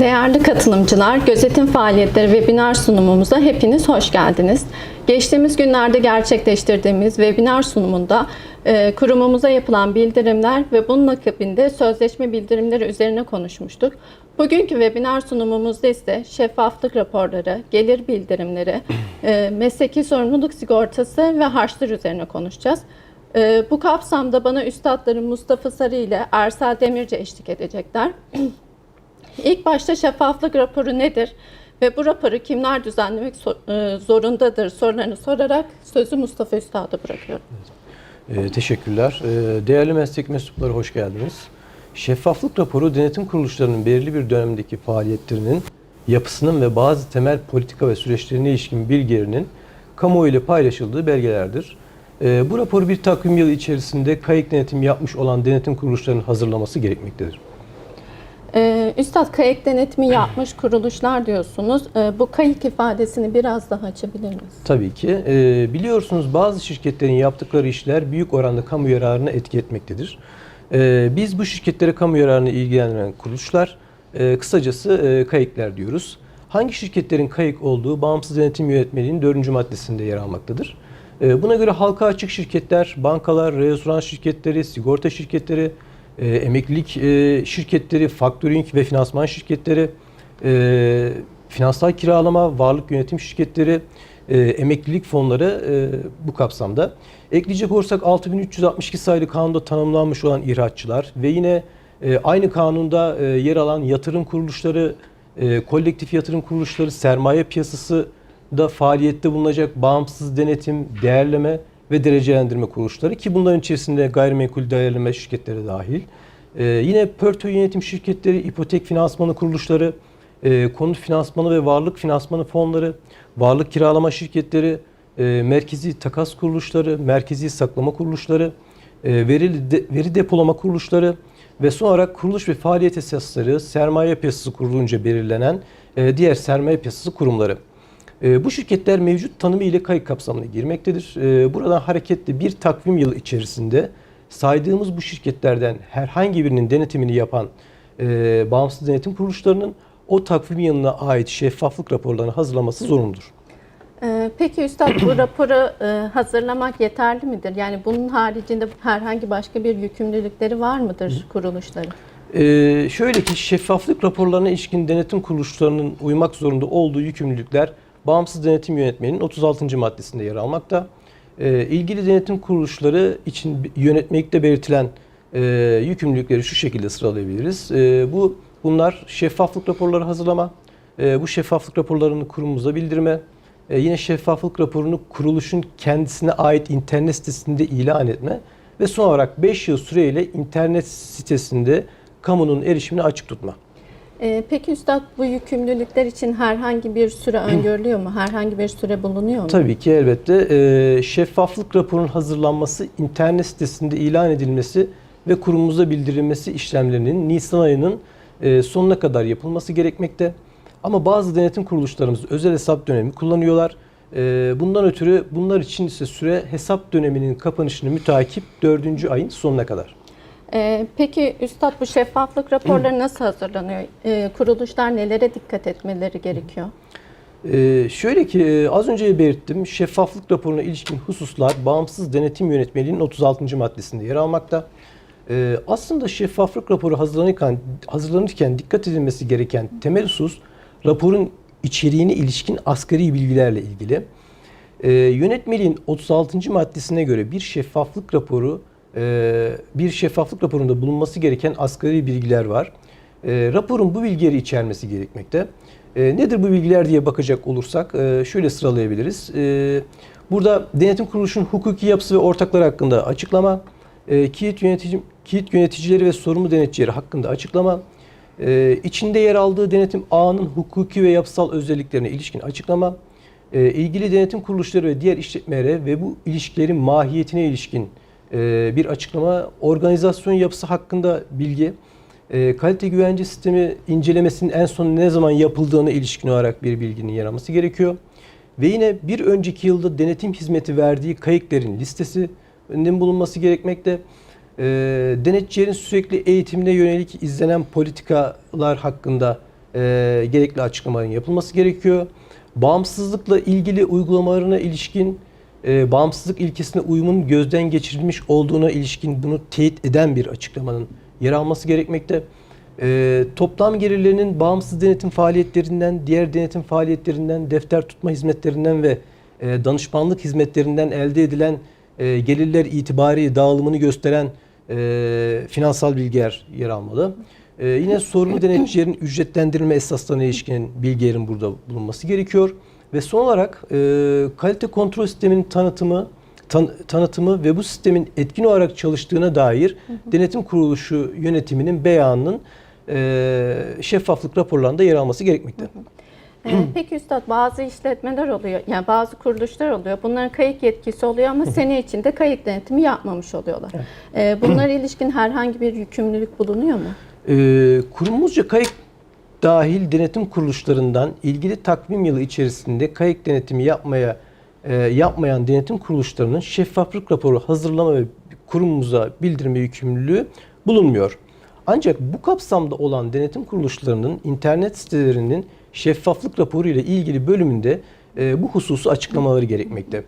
Değerli katılımcılar, gözetim faaliyetleri webinar sunumumuza hepiniz hoş geldiniz. Geçtiğimiz günlerde gerçekleştirdiğimiz webinar sunumunda e, kurumumuza yapılan bildirimler ve bunun akabinde sözleşme bildirimleri üzerine konuşmuştuk. Bugünkü webinar sunumumuzda ise şeffaflık raporları, gelir bildirimleri, e, mesleki sorumluluk sigortası ve harçlar üzerine konuşacağız. E, bu kapsamda bana üstadlarım Mustafa Sarı ile Ersel Demirci eşlik edecekler. İlk başta şeffaflık raporu nedir ve bu raporu kimler düzenlemek e, zorundadır sorularını sorarak sözü Mustafa Üstad'a bırakıyorum. Ee, teşekkürler. Ee, değerli meslek mensupları hoş geldiniz. Şeffaflık raporu denetim kuruluşlarının belirli bir dönemdeki faaliyetlerinin, yapısının ve bazı temel politika ve süreçlerine ilişkin bilgilerinin kamuoyu ile paylaşıldığı belgelerdir. Ee, bu raporu bir takvim yılı içerisinde kayık denetim yapmış olan denetim kuruluşlarının hazırlaması gerekmektedir. Ee, Üstad kayık denetimi yapmış kuruluşlar diyorsunuz. Ee, bu kayık ifadesini biraz daha açabilir misiniz? Tabii ki. Ee, biliyorsunuz bazı şirketlerin yaptıkları işler büyük oranda kamu yararına etki etmektedir. Biz bu şirketlere kamu yararını ilgilendiren kuruluşlar, e, kısacası e, kayıklar diyoruz. Hangi şirketlerin kayık olduğu bağımsız denetim yönetmeliğinin 4. maddesinde yer almaktadır. Buna göre halka açık şirketler, bankalar, restoran şirketleri, sigorta şirketleri, e, emeklilik e, şirketleri, faktörink ve finansman şirketleri, e, finansal kiralama, varlık yönetim şirketleri, e, emeklilik fonları e, bu kapsamda. Ekleyecek olursak 6362 sayılı kanunda tanımlanmış olan ihraççılar ve yine e, aynı kanunda e, yer alan yatırım kuruluşları, e, kolektif yatırım kuruluşları, sermaye piyasası da faaliyette bulunacak bağımsız denetim, değerleme ve derecelendirme kuruluşları ki bunların içerisinde gayrimenkul değerleme şirketleri dahil. Ee, yine portföy yönetim şirketleri, ipotek finansmanı kuruluşları, e, konut finansmanı ve varlık finansmanı fonları, varlık kiralama şirketleri, e, merkezi takas kuruluşları, merkezi saklama kuruluşları, e, veri, de, veri depolama kuruluşları ve son olarak kuruluş ve faaliyet esasları sermaye piyasası kurulunca belirlenen e, diğer sermaye piyasası kurumları. E, bu şirketler mevcut tanımı ile kayıt kapsamına girmektedir. E, buradan hareketle bir takvim yılı içerisinde saydığımız bu şirketlerden herhangi birinin denetimini yapan e, bağımsız denetim kuruluşlarının o takvim yılına ait şeffaflık raporlarını hazırlaması zorunludur. Ee, peki Üstad bu raporu e, hazırlamak yeterli midir? Yani bunun haricinde herhangi başka bir yükümlülükleri var mıdır kuruluşların? Ee, şöyle ki şeffaflık raporlarına ilişkin denetim kuruluşlarının uymak zorunda olduğu yükümlülükler bağımsız denetim yönetmeliğinin 36. maddesinde yer almakta. Ee, ilgili denetim kuruluşları için yönetmelikte belirtilen e, yükümlülükleri şu şekilde sıralayabiliriz. E, bu bunlar şeffaflık raporları hazırlama, e, bu şeffaflık raporlarını kurumumuza bildirme, e, yine şeffaflık raporunu kuruluşun kendisine ait internet sitesinde ilan etme ve son olarak 5 yıl süreyle internet sitesinde kamunun erişimini açık tutma. Ee, peki Üstad bu yükümlülükler için herhangi bir süre öngörülüyor mu? Herhangi bir süre bulunuyor mu? Tabii ki elbette e, şeffaflık raporunun hazırlanması, internet sitesinde ilan edilmesi ve kurumumuza bildirilmesi işlemlerinin Nisan ayının e, sonuna kadar yapılması gerekmekte. Ama bazı denetim kuruluşlarımız özel hesap dönemi kullanıyorlar. E, bundan ötürü bunlar için ise süre hesap döneminin kapanışını mütakip 4. ayın sonuna kadar. Ee, peki Üstad bu şeffaflık raporları nasıl hazırlanıyor? Ee, kuruluşlar nelere dikkat etmeleri gerekiyor? Ee, şöyle ki e, az önce belirttim şeffaflık raporuna ilişkin hususlar bağımsız denetim yönetmeliğinin 36. maddesinde yer almakta. Ee, aslında şeffaflık raporu hazırlanırken, hazırlanırken dikkat edilmesi gereken temel husus raporun içeriğine ilişkin asgari bilgilerle ilgili. Ee, yönetmeliğin 36. maddesine göre bir şeffaflık raporu bir şeffaflık raporunda bulunması gereken asgari bilgiler var. E, raporun bu bilgileri içermesi gerekmekte. E, nedir bu bilgiler diye bakacak olursak e, şöyle sıralayabiliriz. Burada denetim kuruluşunun hukuki yapısı ve ortakları hakkında açıklama, e, kilit, yönetici, kilit yöneticileri ve sorumlu denetçileri hakkında açıklama, e, içinde yer aldığı denetim ağının hukuki ve yapısal özelliklerine ilişkin açıklama, e, ilgili denetim kuruluşları ve diğer işletmelere ve bu ilişkilerin mahiyetine ilişkin e, bir açıklama, organizasyon yapısı hakkında bilgi, e, kalite güvence sistemi incelemesinin en son ne zaman yapıldığına ilişkin olarak bir bilginin yer alması gerekiyor. Ve yine bir önceki yılda denetim hizmeti verdiği kayıkların listesinin bulunması gerekmekte. E, denetçilerin sürekli eğitimine yönelik izlenen politikalar hakkında e, gerekli açıklamaların yapılması gerekiyor. Bağımsızlıkla ilgili uygulamalarına ilişkin e, bağımsızlık ilkesine uyumun gözden geçirilmiş olduğuna ilişkin bunu teyit eden bir açıklamanın yer alması gerekmekte. E, toplam gelirlerinin bağımsız denetim faaliyetlerinden, diğer denetim faaliyetlerinden, defter tutma hizmetlerinden ve e, danışmanlık hizmetlerinden elde edilen e, gelirler itibari dağılımını gösteren e, finansal bilgiler yer almalı. E, yine sorumlu denetçilerin ücretlendirilme esaslarına ilişkin bilgilerin burada bulunması gerekiyor. Ve son olarak e, kalite kontrol sisteminin tanıtımı, tan- tanıtımı ve bu sistemin etkin olarak çalıştığına dair denetim kuruluşu yönetiminin beyanının e, şeffaflık raporlarında yer alması gerekmekte. Ee, peki Üstad bazı işletmeler oluyor, yani bazı kuruluşlar oluyor. Bunların kayıt yetkisi oluyor ama sene içinde kayıt denetimi yapmamış oluyorlar. Ee, bunlara ilişkin herhangi bir yükümlülük bulunuyor mu? Ee, kurumuzca kayıt dahil denetim kuruluşlarından ilgili takvim yılı içerisinde kayıt denetimi yapmaya e, yapmayan denetim kuruluşlarının şeffaflık raporu hazırlama ve kurumumuza bildirme yükümlülüğü bulunmuyor. Ancak bu kapsamda olan denetim kuruluşlarının internet sitelerinin şeffaflık raporu ile ilgili bölümünde e, bu hususu açıklamaları gerekmekte.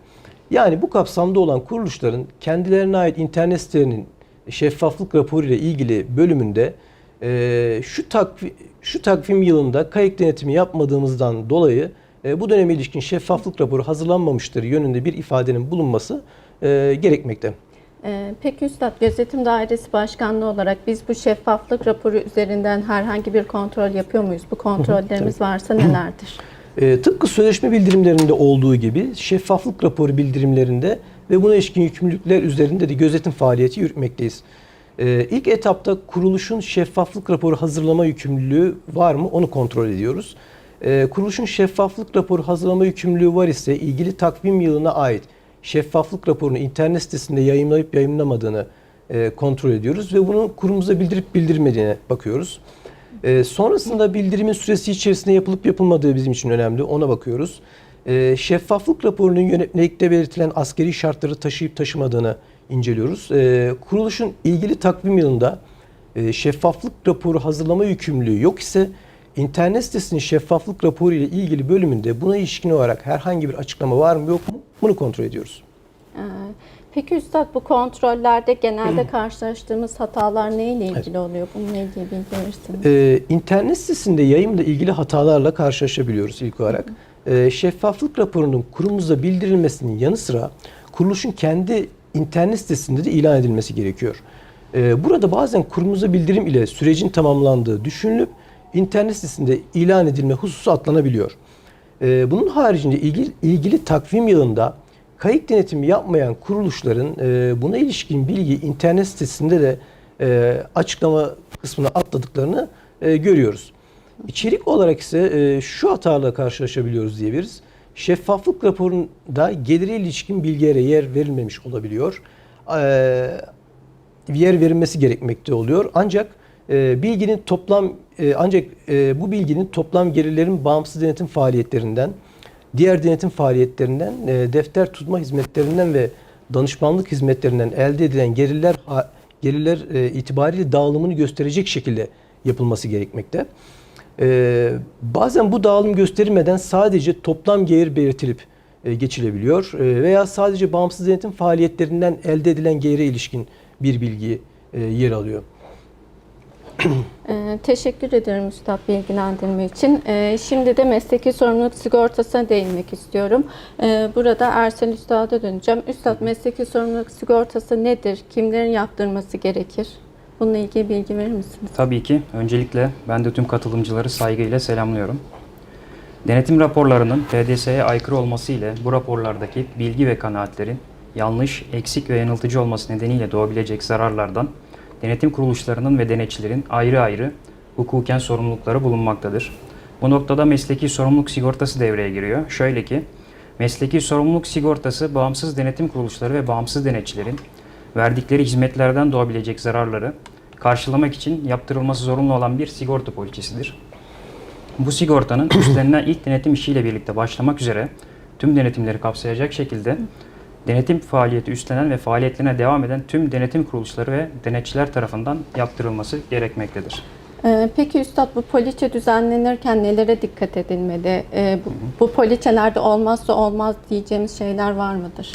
Yani bu kapsamda olan kuruluşların kendilerine ait internet sitelerinin şeffaflık raporu ile ilgili bölümünde e, şu takvi, şu takvim yılında kayıt denetimi yapmadığımızdan dolayı e, bu döneme ilişkin şeffaflık raporu hazırlanmamıştır yönünde bir ifadenin bulunması e, gerekmekte. Ee, peki Üstad, Gözetim Dairesi Başkanlığı olarak biz bu şeffaflık raporu üzerinden herhangi bir kontrol yapıyor muyuz? Bu kontrollerimiz varsa nelerdir? E, tıpkı sözleşme bildirimlerinde olduğu gibi şeffaflık raporu bildirimlerinde ve buna ilişkin yükümlülükler üzerinde de gözetim faaliyeti yürütmekteyiz. E, ilk etapta kuruluşun şeffaflık raporu hazırlama yükümlülüğü var mı onu kontrol ediyoruz. E, kuruluşun şeffaflık raporu hazırlama yükümlülüğü var ise ilgili takvim yılına ait şeffaflık raporunu internet sitesinde yayınlayıp yayınlamadığını e, kontrol ediyoruz ve bunu kurumumuza bildirip bildirmediğine bakıyoruz. E, sonrasında bildirimin süresi içerisinde yapılıp yapılmadığı bizim için önemli. Ona bakıyoruz. E, şeffaflık raporunun yönetmelikte belirtilen askeri şartları taşıyıp taşımadığını inceliyoruz. E, kuruluşun ilgili takvim yılında e, şeffaflık raporu hazırlama yükümlülüğü yok ise internet sitesinin şeffaflık raporu ile ilgili bölümünde buna ilişkin olarak herhangi bir açıklama var mı yok mu bunu kontrol ediyoruz. Ee, Peki Üstad bu kontrollerde genelde karşılaştığımız hatalar neyle ilgili oluyor? Bununla ilgili bilgi verirsiniz. Ee, internet sitesinde yayınla ilgili hatalarla karşılaşabiliyoruz ilk olarak. Ee, şeffaflık raporunun kurumumuza bildirilmesinin yanı sıra kuruluşun kendi internet sitesinde de ilan edilmesi gerekiyor. Ee, burada bazen kurumumuza bildirim ile sürecin tamamlandığı düşünülüp internet sitesinde ilan edilme hususu atlanabiliyor. Ee, bunun haricinde ilgili, ilgili takvim yılında kayıt denetimi yapmayan kuruluşların e, buna ilişkin bilgi internet sitesinde de e, açıklama kısmına atladıklarını e, görüyoruz. İçerik olarak ise e, şu hatalarla karşılaşabiliyoruz diyebiliriz. Şeffaflık raporunda gelire ilişkin bilgilere yer verilmemiş olabiliyor. E, yer verilmesi gerekmekte oluyor. Ancak e, bilginin toplam e, ancak e, bu bilginin toplam gelirlerin bağımsız denetim faaliyetlerinden, diğer denetim faaliyetlerinden, e, defter tutma hizmetlerinden ve danışmanlık hizmetlerinden elde edilen gelirler gelirler e, itibariyle dağılımını gösterecek şekilde yapılması gerekmekte. E, bazen bu dağılım gösterilmeden sadece toplam gelir belirtilip e, geçilebiliyor E, veya sadece bağımsız denetim faaliyetlerinden elde edilen gelire ilişkin bir bilgi e, yer alıyor. Ee, teşekkür ederim Üstad bilgilendirme için. Ee, şimdi de mesleki sorumluluk sigortasına değinmek istiyorum. Ee, burada Ersel Üstad'a döneceğim. Üstad mesleki sorumluluk sigortası nedir? Kimlerin yaptırması gerekir? Bununla ilgili bilgi verir misiniz? Tabii ki. Öncelikle ben de tüm katılımcıları saygıyla selamlıyorum. Denetim raporlarının PDS'ye aykırı olması ile bu raporlardaki bilgi ve kanaatlerin yanlış, eksik ve yanıltıcı olması nedeniyle doğabilecek zararlardan denetim kuruluşlarının ve denetçilerin ayrı ayrı hukuken sorumlulukları bulunmaktadır. Bu noktada mesleki sorumluluk sigortası devreye giriyor. Şöyle ki, mesleki sorumluluk sigortası bağımsız denetim kuruluşları ve bağımsız denetçilerin verdikleri hizmetlerden doğabilecek zararları karşılamak için yaptırılması zorunlu olan bir sigorta poliçesidir. Bu sigortanın üstlenilen ilk denetim işiyle birlikte başlamak üzere tüm denetimleri kapsayacak şekilde denetim faaliyeti üstlenen ve faaliyetlerine devam eden tüm denetim kuruluşları ve denetçiler tarafından yaptırılması gerekmektedir. Ee, peki Üstad bu poliçe düzenlenirken nelere dikkat edilmeli? Ee, bu, bu poliçelerde olmazsa olmaz diyeceğimiz şeyler var mıdır?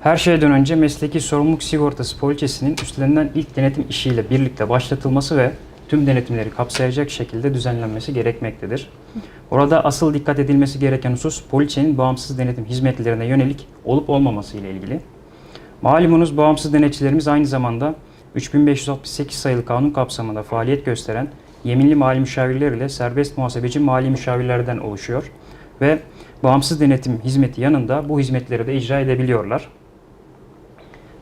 Her şeyden önce mesleki sorumluluk sigortası poliçesinin üstlenilen ilk denetim işiyle birlikte başlatılması ve tüm denetimleri kapsayacak şekilde düzenlenmesi gerekmektedir. Orada asıl dikkat edilmesi gereken husus poliçenin bağımsız denetim hizmetlerine yönelik olup olmaması ile ilgili. Malumunuz bağımsız denetçilerimiz aynı zamanda 3568 sayılı kanun kapsamında faaliyet gösteren yeminli mali müşavirler ile serbest muhasebeci mali müşavirlerden oluşuyor ve bağımsız denetim hizmeti yanında bu hizmetleri de icra edebiliyorlar.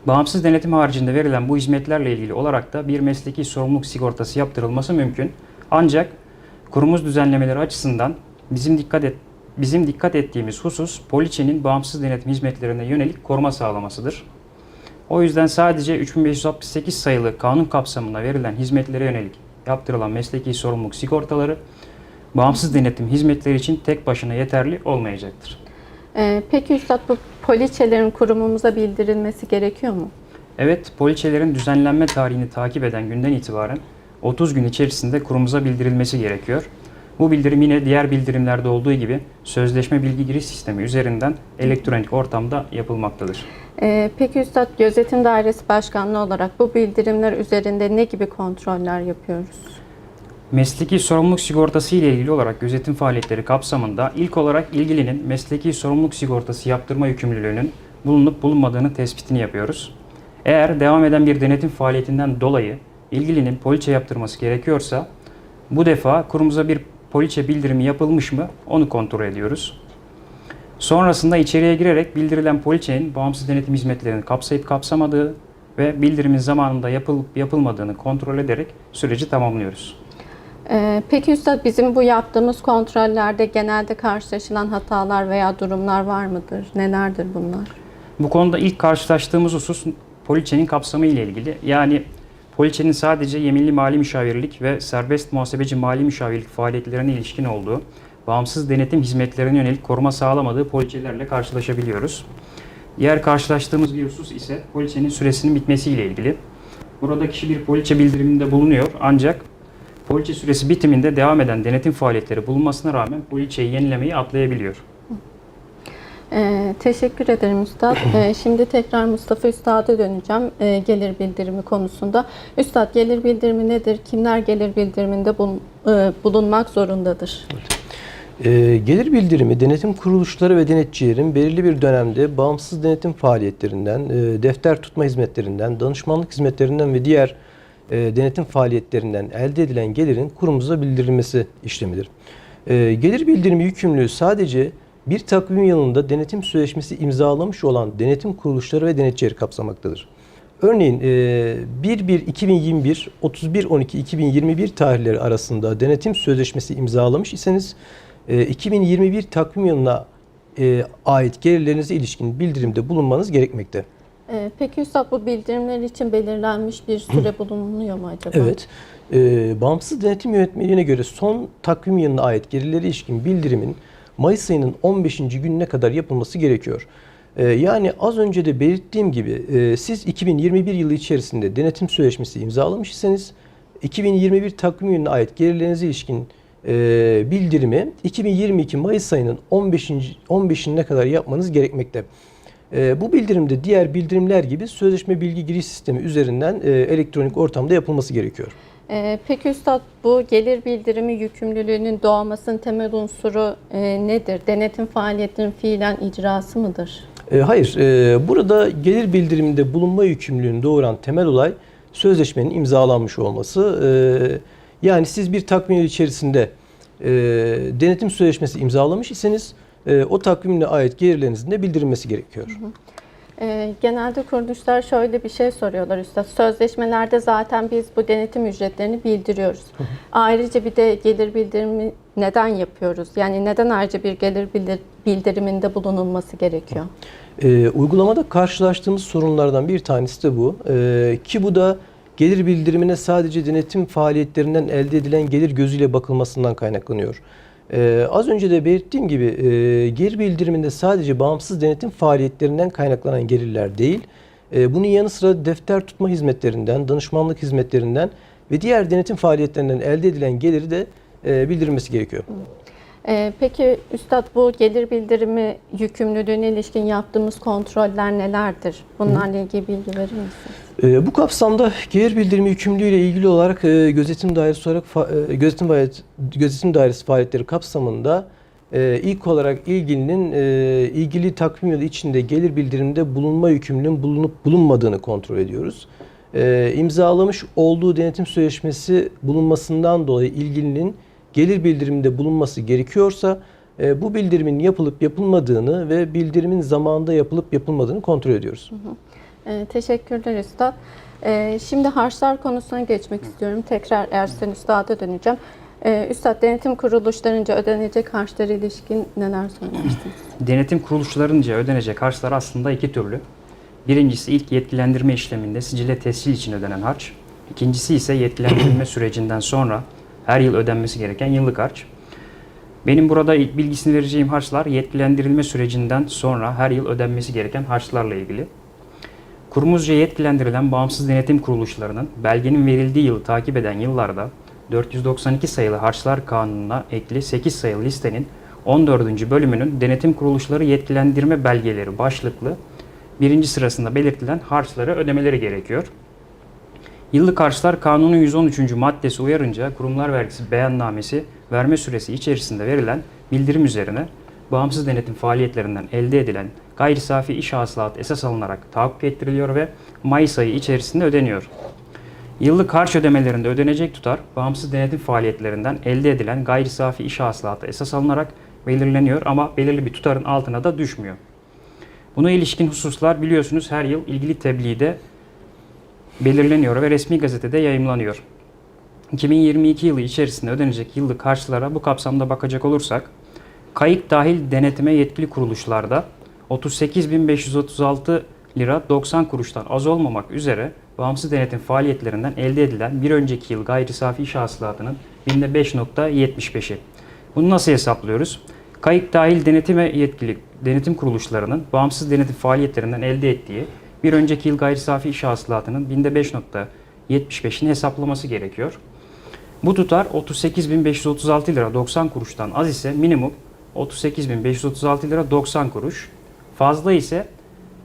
Bağımsız denetim haricinde verilen bu hizmetlerle ilgili olarak da bir mesleki sorumluluk sigortası yaptırılması mümkün. Ancak kurumuz düzenlemeleri açısından bizim dikkat et bizim dikkat ettiğimiz husus poliçenin bağımsız denetim hizmetlerine yönelik koruma sağlamasıdır. O yüzden sadece 3568 sayılı kanun kapsamında verilen hizmetlere yönelik yaptırılan mesleki sorumluluk sigortaları bağımsız denetim hizmetleri için tek başına yeterli olmayacaktır. Ee, peki Üstad bu poliçelerin kurumumuza bildirilmesi gerekiyor mu? Evet, poliçelerin düzenlenme tarihini takip eden günden itibaren 30 gün içerisinde kurumuza bildirilmesi gerekiyor. Bu bildirim yine diğer bildirimlerde olduğu gibi sözleşme bilgi giriş sistemi üzerinden elektronik ortamda yapılmaktadır. Ee, peki Üstad Gözetim Dairesi Başkanlığı olarak bu bildirimler üzerinde ne gibi kontroller yapıyoruz? Mesleki sorumluluk sigortası ile ilgili olarak gözetim faaliyetleri kapsamında ilk olarak ilgilinin mesleki sorumluluk sigortası yaptırma yükümlülüğünün bulunup bulunmadığını tespitini yapıyoruz. Eğer devam eden bir denetim faaliyetinden dolayı ilgilinin poliçe yaptırması gerekiyorsa bu defa kurumuza bir poliçe bildirimi yapılmış mı onu kontrol ediyoruz. Sonrasında içeriye girerek bildirilen poliçenin bağımsız denetim hizmetlerini kapsayıp kapsamadığı ve bildirimin zamanında yapılıp yapılmadığını kontrol ederek süreci tamamlıyoruz. Ee, peki Üstad bizim bu yaptığımız kontrollerde genelde karşılaşılan hatalar veya durumlar var mıdır? Nelerdir bunlar? Bu konuda ilk karşılaştığımız husus poliçenin kapsamı ile ilgili. Yani poliçenin sadece yeminli mali müşavirlik ve serbest muhasebeci mali müşavirlik faaliyetlerine ilişkin olduğu, bağımsız denetim hizmetlerine yönelik koruma sağlamadığı poliçelerle karşılaşabiliyoruz. Diğer karşılaştığımız bir husus ise poliçenin süresinin bitmesi ile ilgili. Burada kişi bir poliçe bildiriminde bulunuyor ancak poliçe süresi bitiminde devam eden denetim faaliyetleri bulunmasına rağmen poliçeyi yenilemeyi atlayabiliyor. Ee, teşekkür ederim Üstad. Ee, şimdi tekrar Mustafa Üstad'a döneceğim ee, gelir bildirimi konusunda. Üstad gelir bildirimi nedir? Kimler gelir bildiriminde bul- e, bulunmak zorundadır? Ee, gelir bildirimi denetim kuruluşları ve denetçilerin belirli bir dönemde bağımsız denetim faaliyetlerinden, e, defter tutma hizmetlerinden, danışmanlık hizmetlerinden ve diğer e, denetim faaliyetlerinden elde edilen gelirin kurumuza bildirilmesi işlemidir. E, gelir bildirimi yükümlülüğü sadece bir takvim yılında denetim sözleşmesi imzalamış olan denetim kuruluşları ve denetçileri kapsamaktadır. Örneğin e, 1-1-2021, 31-12-2021 tarihleri arasında denetim sözleşmesi imzalamış iseniz e, 2021 takvim yılına e, ait gelirlerinize ilişkin bildirimde bulunmanız gerekmekte. Ee, peki Üstad bu bildirimler için belirlenmiş bir süre bulunuyor mu acaba? Evet. E, bağımsız denetim yönetmeliğine göre son takvim yılına ait gelirlere ilişkin bildirimin Mayıs ayının 15. gününe kadar yapılması gerekiyor. E, yani az önce de belirttiğim gibi e, siz 2021 yılı içerisinde denetim sözleşmesi imzalamış iseniz 2021 takvim yılına ait gelirlerinize ilişkin e, bildirimi 2022 Mayıs ayının 15. 15'ine kadar yapmanız gerekmekte. E, bu bildirimde diğer bildirimler gibi sözleşme bilgi giriş sistemi üzerinden e, elektronik ortamda yapılması gerekiyor. Ee, peki Üstad bu gelir bildirimi yükümlülüğünün doğmasının temel unsuru e, nedir? Denetim faaliyetinin fiilen icrası mıdır? E, hayır, e, burada gelir bildiriminde bulunma yükümlülüğünü doğuran temel olay sözleşmenin imzalanmış olması. E, yani siz bir takvim içerisinde e, denetim sözleşmesi imzalamış iseniz e, o takvimine ait gelirlerinizin de bildirilmesi gerekiyor. Ee, genelde kuruluşlar şöyle bir şey soruyorlar Üstad. Sözleşmelerde zaten biz bu denetim ücretlerini bildiriyoruz. Ayrıca bir de gelir bildirimi neden yapıyoruz? Yani neden ayrıca bir gelir bildir- bildiriminde bulunulması gerekiyor? E, uygulamada karşılaştığımız sorunlardan bir tanesi de bu. E, ki bu da gelir bildirimine sadece denetim faaliyetlerinden elde edilen gelir gözüyle bakılmasından kaynaklanıyor. E, az önce de belirttiğim gibi e, gelir bildiriminde sadece bağımsız denetim faaliyetlerinden kaynaklanan gelirler değil, e, bunun yanı sıra defter tutma hizmetlerinden, danışmanlık hizmetlerinden ve diğer denetim faaliyetlerinden elde edilen geliri de e, bildirilmesi gerekiyor. Ee, peki Üstad bu gelir bildirimi yükümlülüğüne ilişkin yaptığımız kontroller nelerdir? Bunlarla ilgili bilgi verir misiniz? E, bu kapsamda gelir bildirimi yükümlülüğü ile ilgili olarak e, gözetim dairesi olarak fa- e, gözetim gözetim dairesi faaliyetleri kapsamında e, ilk olarak ilgilinin e, ilgili takvim yılı içinde gelir bildiriminde bulunma yükümlülüğün bulunup bulunmadığını kontrol ediyoruz. E, imzalamış olduğu denetim sözleşmesi bulunmasından dolayı ilgilinin gelir bildiriminde bulunması gerekiyorsa e, bu bildirimin yapılıp yapılmadığını ve bildirimin zamanında yapılıp yapılmadığını kontrol ediyoruz. Ee, teşekkürler Üstad. Ee, şimdi harçlar konusuna geçmek istiyorum. Tekrar Ersen Üstad'a döneceğim. Ee, Üstad denetim kuruluşlarınca ödenecek harçlara ilişkin neler söylemiştiniz? Denetim kuruluşlarınca ödenecek harçlar aslında iki türlü. Birincisi ilk yetkilendirme işleminde sicile tescil için ödenen harç. İkincisi ise yetkilendirilme sürecinden sonra her yıl ödenmesi gereken yıllık harç. Benim burada ilk bilgisini vereceğim harçlar yetkilendirilme sürecinden sonra her yıl ödenmesi gereken harçlarla ilgili. Kurumuzca yetkilendirilen bağımsız denetim kuruluşlarının belgenin verildiği yılı takip eden yıllarda 492 sayılı Harçlar Kanunu'na ekli 8 sayılı listenin 14. bölümünün denetim kuruluşları yetkilendirme belgeleri başlıklı birinci sırasında belirtilen harçları ödemeleri gerekiyor. Yıllık harçlar kanunun 113. maddesi uyarınca kurumlar vergisi beyannamesi verme süresi içerisinde verilen bildirim üzerine bağımsız denetim faaliyetlerinden elde edilen gayri safi iş hasılatı esas alınarak tahakkuk ettiriliyor ve Mayıs ayı içerisinde ödeniyor. Yıllık harç ödemelerinde ödenecek tutar, bağımsız denetim faaliyetlerinden elde edilen gayri safi iş hasılatı esas alınarak belirleniyor ama belirli bir tutarın altına da düşmüyor. Buna ilişkin hususlar biliyorsunuz her yıl ilgili tebliğde belirleniyor ve resmi gazetede yayımlanıyor. 2022 yılı içerisinde ödenecek yıllık harçlara bu kapsamda bakacak olursak, kayık dahil denetime yetkili kuruluşlarda 38.536 lira 90 kuruştan az olmamak üzere bağımsız denetim faaliyetlerinden elde edilen bir önceki yıl gayri safi hasılatının binde 5.75'i. Bunu nasıl hesaplıyoruz? Kayık dahil denetime yetkili denetim kuruluşlarının bağımsız denetim faaliyetlerinden elde ettiği bir önceki yıl gayri safi iş hasılatının binde 5.75'ini hesaplaması gerekiyor. Bu tutar 38.536 lira 90 kuruştan az ise minimum 38.536 lira 90 kuruş. Fazla ise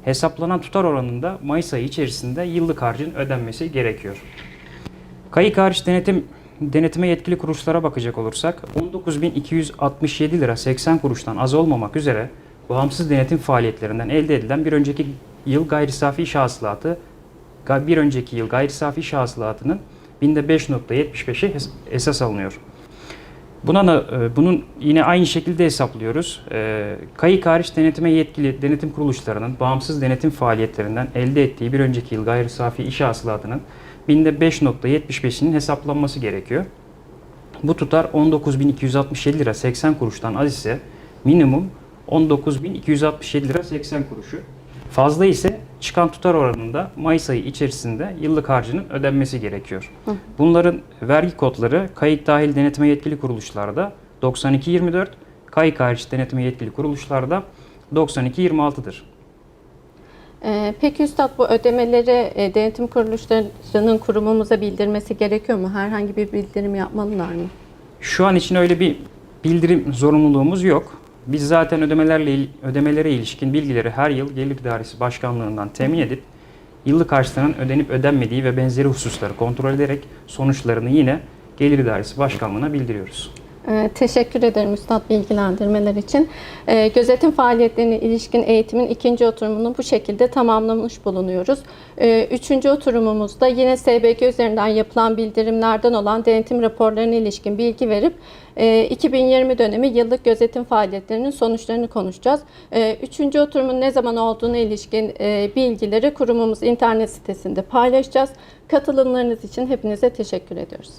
hesaplanan tutar oranında Mayıs ayı içerisinde yıllık harcın ödenmesi gerekiyor. Kayık hariç denetim denetime yetkili kuruluşlara bakacak olursak 19.267 lira 80 kuruştan az olmamak üzere bağımsız denetim faaliyetlerinden elde edilen bir önceki yıl gayri safi hasılatı bir önceki yıl gayri safi hasılatının binde 5.75'i hes- esas alınıyor. Buna da e, bunun yine aynı şekilde hesaplıyoruz. E, Kayık hariç denetime yetkili denetim kuruluşlarının bağımsız denetim faaliyetlerinden elde ettiği bir önceki yıl gayri safi iş hasılatının binde 5.75'inin hesaplanması gerekiyor. Bu tutar 19.267 lira 80 kuruştan az ise minimum 19.267 lira 80 kuruşu. Fazla ise çıkan tutar oranında Mayıs ayı içerisinde yıllık harcının ödenmesi gerekiyor. Bunların vergi kodları kayıt dahil denetime yetkili kuruluşlarda 9224, kayık hariç denetime yetkili kuruluşlarda 9226'dır. Ee, peki Üstad bu ödemeleri e, denetim kuruluşlarının kurumumuza bildirmesi gerekiyor mu? Herhangi bir bildirim yapmalılar mı? Şu an için öyle bir bildirim zorunluluğumuz yok. Biz zaten ödemelerle ödemelere ilişkin bilgileri her yıl Gelir İdaresi Başkanlığından temin edip yıllık harçların ödenip ödenmediği ve benzeri hususları kontrol ederek sonuçlarını yine Gelir İdaresi Başkanlığına bildiriyoruz. Ee, teşekkür ederim Üstad bilgilendirmeler için. Ee, gözetim faaliyetlerine ilişkin eğitimin ikinci oturumunu bu şekilde tamamlamış bulunuyoruz. Ee, üçüncü oturumumuzda yine SBG üzerinden yapılan bildirimlerden olan denetim raporlarına ilişkin bilgi verip 2020 dönemi yıllık gözetim faaliyetlerinin sonuçlarını konuşacağız. Ee, üçüncü oturumun ne zaman olduğuna ilişkin e, bilgileri kurumumuz internet sitesinde paylaşacağız. Katılımlarınız için hepinize teşekkür ediyoruz.